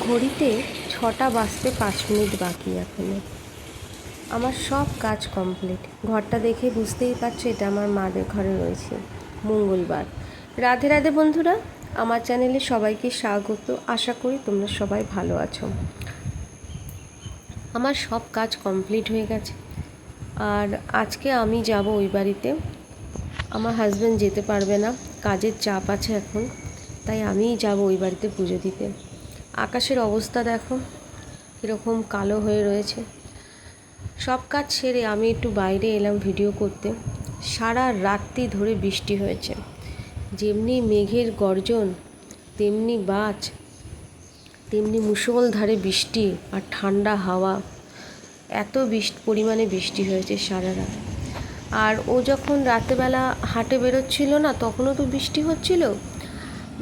ঘড়িতে ছটা বাজতে পাঁচ মিনিট বাকি এখনও। আমার সব কাজ কমপ্লিট। ঘরটা দেখে বুঝতেই পারছ এটা আমার মাদের ঘরে রয়েছে। মঙ্গলবার। রাধে রাধে বন্ধুরা, আমার চ্যানেলে সবাইকে স্বাগত। আশা করি তোমরা সবাই ভালো আছো। আমার সব কাজ কমপ্লিট হয়ে গেছে। আর আজকে আমি যাব ওই বাড়িতে। আমার হাজব্যান্ড যেতে পারবে না। কাজের চাপ আছে এখন। তাই আমিই যাব ওই বাড়িতে পুজো দিতে। আকাশের অবস্থা দেখো, কীরকম কালো হয়ে রয়েছে। সব কাজ সেরে আমি একটু বাইরে এলাম ভিডিও করতে। সারা রাত্রি ধরে বৃষ্টি হয়েছে। যেমনি মেঘের গর্জন, তেমনি বাজ, তেমনি মুষলধারে বৃষ্টি আর ঠান্ডা হাওয়া। এত বৃষ্টি, পরিমাণে বৃষ্টি হয়েছে সারা রাত। আর ও যখন রাতেবেলা হাটে বেরোচ্ছিল না, তখনও তো বৃষ্টি হচ্ছিল?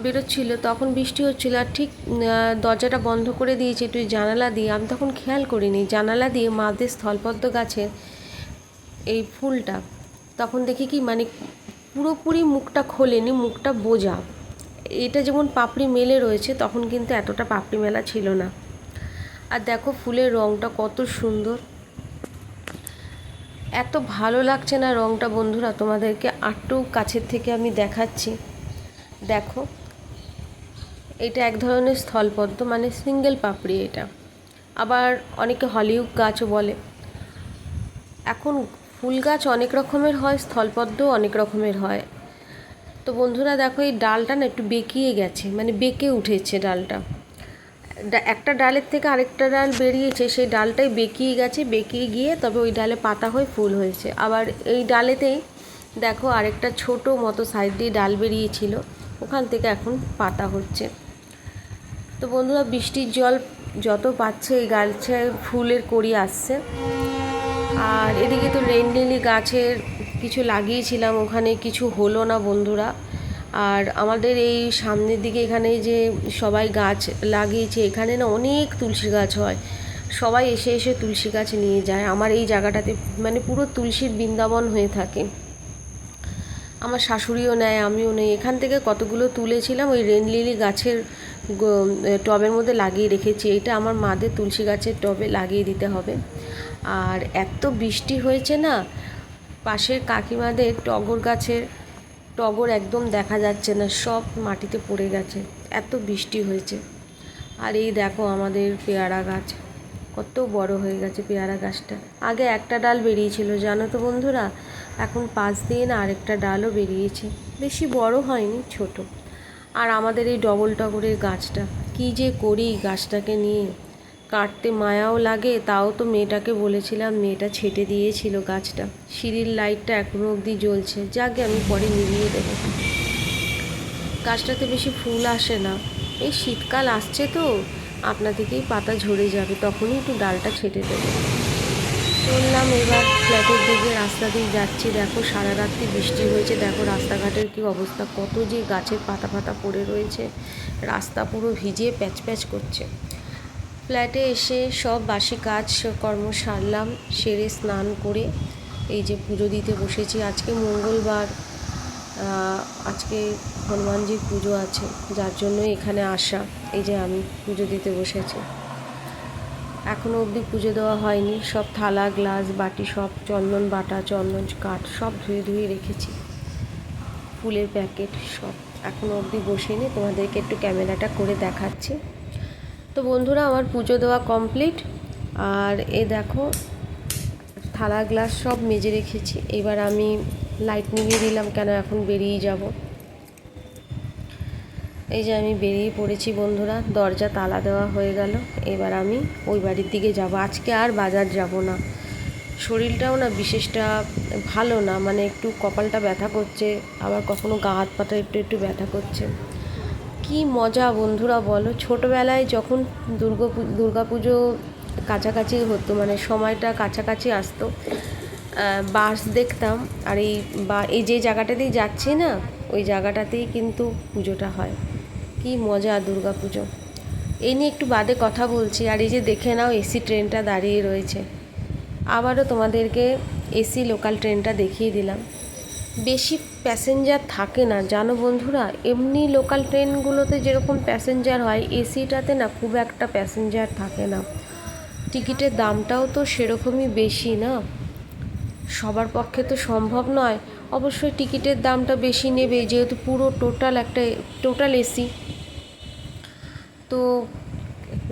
বেরোচ্ছিল, তখন বৃষ্টি হচ্ছিল আর ঠিক দরজাটা বন্ধ করে দিয়েছে একটু জানালা দিয়ে। আমি তখন খেয়াল করিনি, জানালা দিয়ে মাদের স্থলপদ্ম গাছের এই ফুলটা। তখন দেখি কি মানে পুরোপুরি মুখটা খোলেনি, মুখটা বোঝা। এটা যেমন পাপড়ি মেলে রয়েছে, তখন কিন্তু এতটা পাপড়ি মেলা ছিল না। আর দেখো ফুলের রঙটা কত সুন্দর। এত ভালো লাগছে না রঙটা বন্ধুরা তোমাদেরকে আটটু কাছের থেকে আমি দেখাচ্ছি। দেখো এটা এক ধরনের স্থলপদ্ম মানে সিঙ্গেল পাপড়ি এটা। আবার অনেকে হলিউড গাছও বলে। এখন ফুল গাছ অনেক রকমের হয়, স্থলপদ্মও অনেক রকমের হয়। তো বন্ধুরা, দেখো এই ডালটা না একটু বেঁকিয়ে গেছে মানে বেঁকে উঠেছে ডালটা। একটা ডালের থেকে আরেকটা ডাল বেরিয়েছে, সেই ডালটাই বেঁকিয়ে গেছে, বেঁকিয়ে গিয়ে তবে ওই ডালে পাতা হয়ে ফুল হয়েছে। আবার এই ডালেতেই দেখো আরেকটা ছোট মতো সাইড দিয়ে ডাল বেরিয়েছিল, ওখান থেকে এখন পাতা হচ্ছে। তো বন্ধুরা, বৃষ্টির জল যত পাচ্ছে এই গাছে ফুলের কড়ি আসছে। আর এদিকে তো রেন গাছের কিছু লাগিয়েছিলাম, ওখানে কিছু হলো না বন্ধুরা। আর আমাদের এই সামনের দিকে এখানে যে সবাই গাছ লাগিয়েছে, এখানে না অনেক তুলসী গাছ হয়। সবাই এসে এসে তুলসী গাছ নিয়ে যায়। আমার এই জায়গাটাতে মানে পুরো তুলসীর বৃন্দাবন হয়ে থাকে। আমার শাশুড়িও নেয়, আমিও নেই। এখান থেকে কতগুলো তুলেছিলাম, ওই রেন লিলি গাছের টবের মধ্যে লাগিয়ে রেখেছি। এটা আমার মাদের তুলসী গাছের টবে লাগিয়ে দিতে হবে। আর এত বৃষ্টি হয়েছে না, পাশের কাকিমাদের টগর গাছের টগর একদম দেখা যাচ্ছে না, সব মাটিতে পড়ে গেছে। এত বৃষ্টি হয়েছে। আর এই দেখো আমাদের পেয়ারা গাছ, কত বড় হয়ে গেছে পেয়ারা গাছটা। আগে একটা ডাল বেরিয়েছিল, জানো তো বন্ধুরা? এখন পাঁচ দিয়ে না আরেকটা ডালও বেরিয়েছে। বেশি বড় হয়নি, ছোট। আর আমাদের এই ডবল টগরের গাছটা, কি যে করি গাছটাকে নিয়ে। কাটতে মায়াও লাগে, তাও তো মেয়েটাকে বলেছিলাম, মেয়েটা ছেটে দিয়েছিল গাছটা। সিঁড়ির লাইটটা এখনও অবধি জ্বলছে, যাকে আমি পরে নিভিয়ে দেবো। গাছটাতে বেশি ফুল আসে না। এই শীতকাল আসছে তো, আপনা থেকেই পাতা ঝরে যাবে, তখনই একটু ডালটা ছেটে দেবো। চললাম এবার ফ্ল্যাটের দিকে রাস্তা দিয়ে যাচ্ছি। দেখো সারা রাত্রি বৃষ্টি হয়েছে। দেখো রাস্তাঘাটের কি অবস্থা। কত যে গাছের পাতা পাতা পড়ে রয়েছে। রাস্তা পুরো ভিজে প্যাচ প্যাচ করছে। ফ্ল্যাটে এসে সব বাসি কাজ, কর্ম সারলাম। সেরে স্নান করে এই যে পুজো দিতে বসেছি। আজকে মঙ্গলবার আজকে হনুমানজির পুজো আছে। যার জন্য এখানে আসা। এই যে আমি পুজো দিতে বসেছি। এখনও অবধি পুজো দেওয়া হয়নি। সব থালা, গ্লাস, বাটি, সব চন্দন বাটা, চন্দন কাঠ, সব ধুয়ে ধুয়ে রেখেছি। ফুলের প্যাকেট সব এখনও অবধি বসিনি। তোমাদেরকে একটু ক্যামেরাটা করে দেখাচ্ছি। তো বন্ধুরা, আমার পুজো দেওয়া কমপ্লিট। আর এ দেখো, থালা, গ্লাস সব মেজে রেখেছি। এবার আমি লাইট নিভিয়ে দিলাম কেন এখন বেরিয়ে যাব। এই যে আমি বেরিয়ে পড়েছি বন্ধুরা, দরজা তালা দেওয়া হয়ে গেল। এবার আমি ওই বাড়ির দিকে যাব। আজকে আর বাজার যাব না। শরীরটাও না বিশেষটা ভালো না মানে একটু কপালটা ব্যথা করছে, আবার কখনো গা হাত পাটা একটু একটু ব্যথা করছে। কি মজা বন্ধুরা বলো। ছোটোবেলায় যখন দুর্গা দুর্গা পুজো কাছাকাছি হতো মানে সময়টা কাছাকাছি আসতো বাস দেখতাম, আর এই বা, এই যে জায়গাটাতেই যাচ্ছি না, ওই জায়গাটাতেই কিন্তু পুজোটা হয়। কি মজা দুর্গা পুজো। এই নিয়ে একটু বাদে কথা বলছি, আর এই যে দেখে নাও এসি ট্রেনটা দাঁড়িয়ে রয়েছে। আবারও তোমাদেরকে এসি লোকাল ট্রেনটা দেখিয়ে দিলাম। বেশি প্যাসেঞ্জার থাকে না, জানো বন্ধুরা? এমনি লোকাল ট্রেনগুলোতে যেরকম প্যাসেঞ্জার হয় এসিটাতে না খুব একটা প্যাসেঞ্জার থাকে না। টিকিটের দামটাও তো সেরকমই বেশি না। সবার পক্ষে তো সম্ভব নয়। অবশ্যই টিকিটের দামটা বেশি নেবে, যেহেতু পুরো টোটাল একটা টোটাল এসি তো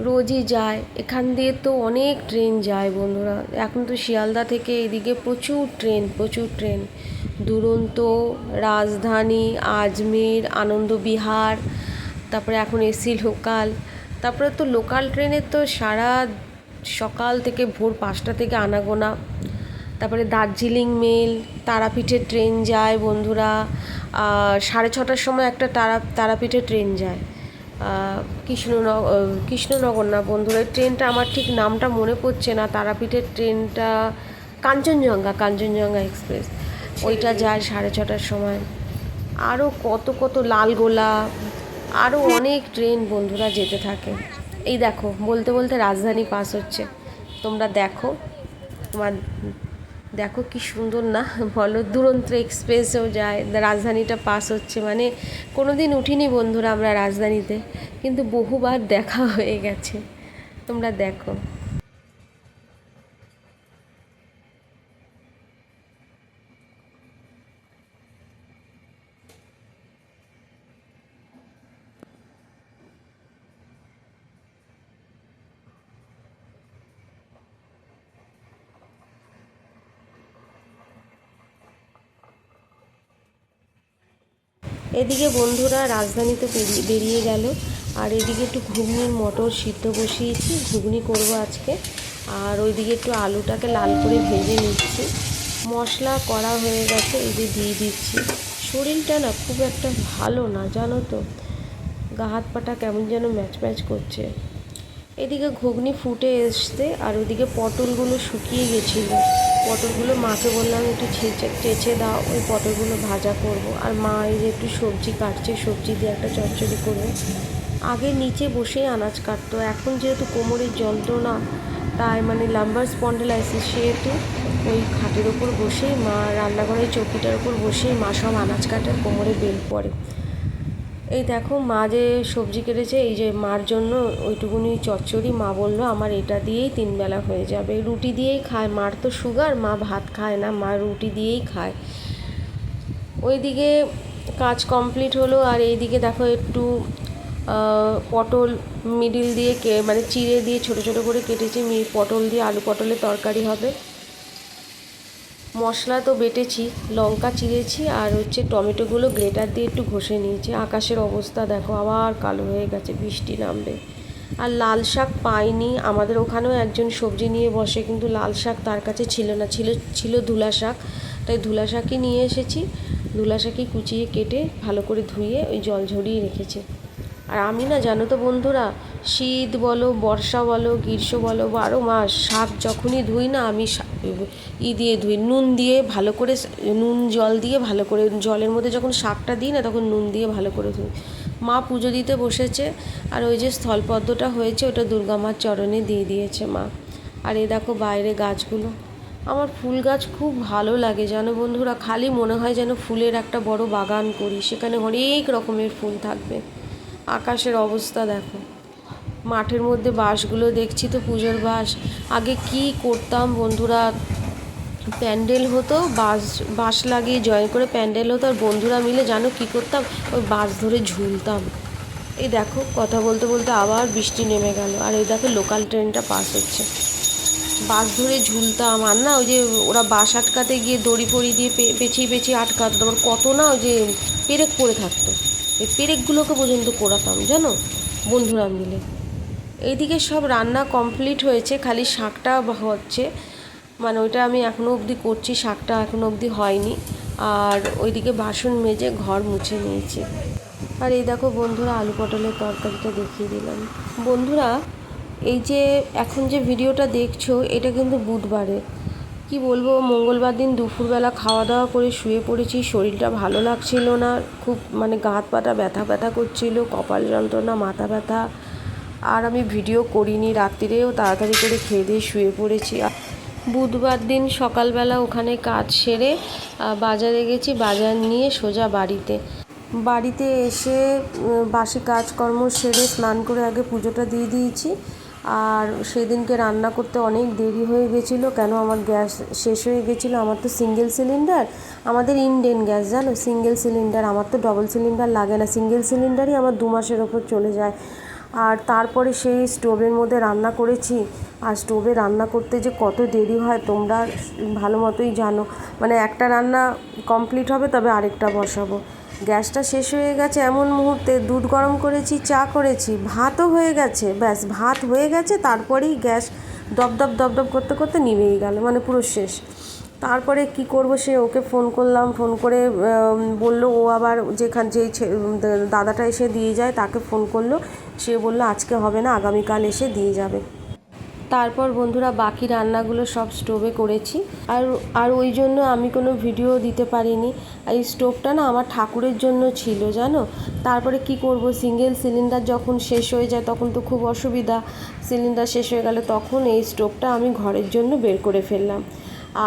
রোজই যায়। এখান দিয়ে তো অনেক ট্রেন যায় বন্ধুরা। এখন তো শিয়ালদা থেকে এদিকে প্রচুর ট্রেন প্রচুর ট্রেন। দুরন্ত, রাজধানী, আজমের, আনন্দবিহার, তারপরে এখন এসি লোকাল। তারপরে তো লোকাল ট্রেনের তো সারা সকাল থেকে ভোর পাঁচটা থেকে আনাগোনা। তারপরে দার্জিলিং মেল, তারাপীঠের ট্রেন যায় বন্ধুরা। সাড়ে ছটার সময় একটা তারা, তারাপীঠের ট্রেন যায়। কৃষ্ণনগর কৃষ্ণনগর না বন্ধুরা ট্রেনটা আমার ঠিক নামটা মনে পড়ছে না, তারাপীঠের ট্রেনটা কাঞ্চনজঙ্ঘা কাঞ্চনজঙ্ঘা এক্সপ্রেস। ওইটা যায় সাড়ে ছটার সময়। আরও কত কত লালগোলা আরও অনেক ট্রেন বন্ধুরা যেতে থাকে। এই দেখো, বলতে বলতে রাজধানী পাস হচ্ছে। তোমরা দেখো তোমার দেখো কি সুন্দর না, বলো, দুরন্ত এক্সপ্রেসেও যায়, রাজধানীটা পাস হচ্ছে মানে কোনো দিন উঠিনি বন্ধুরা আমরা রাজধানীতে, কিন্তু বহুবার দেখা হয়ে গেছে, তোমরা দেখো। এদিকে বন্ধুরা রাজধানীতে বেরিয়ে গেল। আর এদিকে একটু ঘুগনির মটর সিদ্ধ বসিয়েছি, ঘুগনি করব আজকে। আর ওইদিকে একটু আলুটাকে লাল করে ভেজে নিচ্ছি। মশলা করা হয়ে গেছে, এই যে দিয়ে দিচ্ছি। শরীরটা না খুব একটা ভালো না, জানো তো? গা হাত পাটা কেমন যেন ম্যাচ ম্যাচ করছে। এদিকে ঘুগনি ফুটে এসছে, আর ওদিকে পটলগুলো শুকিয়ে গেছিল। পটলগুলো মাকে বললাম, একটু ছেঁচে চেঁচে দাও, ওই পটলগুলো ভাজা করব। আর মা এই যে একটু সবজি কাটছে, সবজি দিয়ে একটা চচ্চড়ি করবে। আগে নিচে বসেই আনাজ কাটতো। এখন যেহেতু কোমরের যন্ত্রণা, তাই মানে লাম্বার স্পন্ডেলাইসিস সেহেতু ওই খাটের ওপর বসেই মা রান্নাঘরের চৌকিটার ওপর বসেই মা সব আনাজ কাটার কোমরে বেল পড়ে এই দেখো মা যে সবজি কেটেছে, এই যে মার জন্য ওইটুকুনি চচ্চড়ি। মা বলল, আমার এটা দিয়েই তিনবেলা হয়ে যাবে। রুটি দিয়েই খায়। মার তো সুগার মা ভাত খায় না, মা রুটি দিয়েই খায়। ওইদিকে কাজ কমপ্লিট হলো, আর এইদিকে দেখো একটু পটল মিডিল দিয়ে কে মানে চিড়ে দিয়ে ছোটো ছোটো করে কেটেছি। পটল দিয়ে আলু পটলের তরকারি হবে। মশলা তো বেটেছি, লঙ্কা চিড়েছি আর হচ্ছে টমেটোগুলো গ্রেটার দিয়ে একটু ঘষে নিয়েছি। আকাশের অবস্থা দেখো, আবার কালো হয়ে গেছে, বৃষ্টি নামবে। আর লাল শাক পাইনি, আমাদের ওখানেও একজন সবজি নিয়ে বসে, কিন্তু লাল শাক তার কাছে ছিল না, ছিল ছিল ধুলা শাক। তাই ধুলা শাকই নিয়ে এসেছি, ধুলা শাকই কুচিয়ে কেটে ভালো করে ধুয়ে ওই জল ঝরিয়ে রেখেছে। আর আমি না, জানো তো বন্ধুরা শীত বলো, বর্ষা বলো, গ্রীষ্ম বলো, বারো মাস, শাক যখনই ধুই না, আমি ই দিয়ে ধুই, নুন দিয়ে ভালো করে নুন জল দিয়ে ভালো করে, জলের মধ্যে যখন শাকটা দিই না, তখন নুন দিয়ে ভালো করে ধুই। মা পুজো দিতে বসেছে, আর ওই যে স্থলপদ্মটা হয়েছে, ওটা দুর্গা মার চরণে দিয়ে দিয়েছে মা। আর এ দেখো বাইরে গাছগুলো। আমার ফুল গাছ খুব ভালো লাগে, জানো বন্ধুরা, খালি মনে হয় যেন ফুলের একটা বড় বাগান করি, সেখানে অনেক রকমের ফুল থাকবে। আকাশের অবস্থা দেখো। মাঠের মধ্যে বাঁশগুলো দেখছি তো পুজোর বাঁশ। আগে কি করতাম বন্ধুরা? প্যান্ডেল হতো, বাঁশ বাঁশ লাগিয়ে জয়েন করে প্যান্ডেল হতো আর বন্ধুরা মিলে জানো কি করতাম? ওই বাঁশ ধরে ঝুলতাম। এই দেখো, কথা বলতে বলতে আবার বৃষ্টি নেমে গেল। আর এই দেখো লোকাল ট্রেনটা পাস হচ্ছে। বাস ধরে ঝুলতাম। আর না ওই যে ওরা বাস আটকাতে গিয়ে দড়ি ফড়ি দিয়ে পেঁচিয়ে পেঁচিয়ে আটকাতো। তারপর কত না ওই যে পেরেক পড়ে থাকতো। এই পেরেকগুলোকে পর্যন্ত পোড়াতাম, জানো? বন্ধুরা মিলে। এইদিকে সব রান্না কমপ্লিট হয়েছে, খালি শাকটা হচ্ছে মানে ওইটা আমি এখনও অবধি করছি, শাকটা এখনও অবধি হয়নি। আর ওইদিকে বাসন মেজে ঘর মুছে নিয়েছি। আর এই দেখো বন্ধুরা, আলু পটলের তরকারিটা দেখিয়ে দিলাম। বন্ধুরা, এই যে এখন যে ভিডিওটা দেখছ, এটা কিন্তু বুধবারে। কি বলব, মঙ্গলবার দিন দুপুরবেলা খাওয়া দাওয়া করে শুয়ে পড়েছি, শরীরটা ভালো লাগছিল না, খুব মানে গা হাত পাটা ব্যথা ব্যথা করছিল, কপাল যন্ত্রণা, মাথা ব্যথা। আর আমি ভিডিও করিনি, রাত্রিরেও তাড়াতাড়ি করে খেয়ে দিয়ে শুয়ে পড়েছি। বুধবার দিন সকালবেলা ওখানে কাজ সেরে বাজারে গেছি, বাজার নিয়ে সোজা বাড়িতে। বাড়িতে এসে বাসি কাজকর্ম সেরে স্নান করে আগে পুজোটা দিয়ে দিয়েছি। আর সেদিনকে রান্না করতে অনেক দেরি হয়ে গেছিল, কেন আমার গ্যাস শেষ হয়ে গেছিল? আমার তো সিঙ্গেল সিলিন্ডার, আমাদের ইন্ডেন গ্যাস, জানো? সিঙ্গেল সিলিন্ডার, আমার তো ডবল সিলিন্ডার লাগে না। সিঙ্গেল সিলিন্ডারই আমার দু মাসের ওপর চলে যায়। আর তারপরে সেই স্টোভের মধ্যে রান্না করেছি। আর স্টোভে রান্না করতে যে কত দেরি হয়, তোমরা ভালো মতোই জানো। মানে একটা রান্না কমপ্লিট হবে, তবে আরেকটা বসাবো। গ্যাসটা শেষ হয়ে গেছে এমন মুহূর্তে, দুধ গরম করেছি, চা করেছি, ভাতও হয়ে গেছে, ব্যাস ভাত হয়ে গেছে, তারপরেই গ্যাস দপ দপ দপ দপ করতে করতে নিভেই গেল মানে পুরো শেষ। তারপরে কি করব, সে ওকে ফোন করলাম, ফোন করে বলল, ও আবার যেখান, যেই দাদাটা এসে দিয়ে যায়, তাকে ফোন করল। সে বলল, আজকে হবে না, আগামীকাল এসে দিয়ে যাবে। তারপর বন্ধুরা বাকি রান্নাগুলো সব স্টোভে করেছি। আর আর ওই জন্য আমি কোনো ভিডিও দিতে পারিনি। আর এই স্টোভটা না আমার ঠাকুরের জন্য ছিল, জানো? তারপরে কি করব? সিঙ্গেল সিলিন্ডার যখন শেষ হয়ে যায়, তখন তো খুব অসুবিধা। সিলিন্ডার শেষ হয়ে গেলে, তখন এই স্টোভটা আমি ঘরের জন্য বের করে ফেললাম।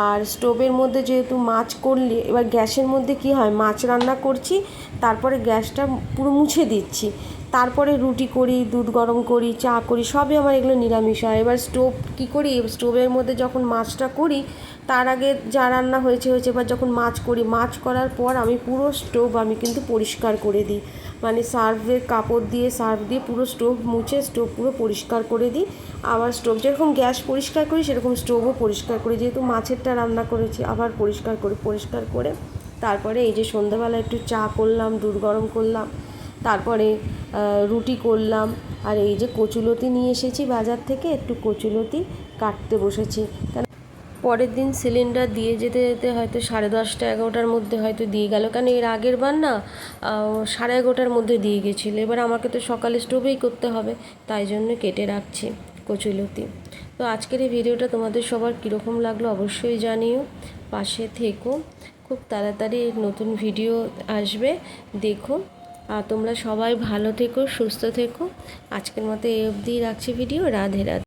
আর স্টোভের মধ্যে যেহেতু মাছ করলে, এবার গ্যাসের মধ্যে কি হয়? মাছ রান্না করছি, তারপরে গ্যাসটা পুরো মুছে দিচ্ছি। তারপরে রুটি করি, দুধ গরম করি, চা করি, সবই আমার এগুলো নিরামিষ হয়। এবার স্টোভ কী করি? স্টোভের মধ্যে যখন মাছটা করি, তার আগে যা রান্না হয়েছে হয়েছে, এবার যখন মাছ করি, মাছ করার পর আমি পুরো স্টোভ আমি কিন্তু পরিষ্কার করে দিই। মানে সার্ভের কাপড় দিয়ে সার্ফ দিয়ে পুরো স্টোভ মুছে, স্টোভ পুরো পরিষ্কার করে দিই। আবার স্টোভ যেরকম গ্যাস পরিষ্কার করি, সেরকম স্টোভও পরিষ্কার করি। যেহেতু মাছেরটা রান্না করেছি, আবার পরিষ্কার করি, পরিষ্কার করে তারপরে এই যে সন্ধ্যাবেলা একটু চা করলাম, দুধ গরম করলাম তারপরে রুটি করলাম। আর এই যে কচুলতি নিয়ে এসেছি বাজার থেকে, একটু কচুলতি কাটতে বসেছি। পরের দিন সিলিন্ডার দিয়ে যেতে যেতে হয়তো সাড়ে দশটা এগারোটার মধ্যে হয়তো দিয়ে গেল। কেন এর আগের বার না সাড়ে এগারোটার মধ্যে দিয়ে গেছিল। এবার আমাকে তো সকালে স্টোভেই করতে হবে, তাই জন্য কেটে রাখছি কচুলতি। তো আজকের এই ভিডিওটা তোমাদের সবার কীরকম লাগল অবশ্যই জানিও। পাশে থেকো। খুব তাড়াতাড়ি নতুন ভিডিও আসবে। দেখো। তোমরা সবাই ভালো থেকো সুস্থ থেকো। আজকের মতো এই অবধি রাখছি ভিডিও রাধে রাধে।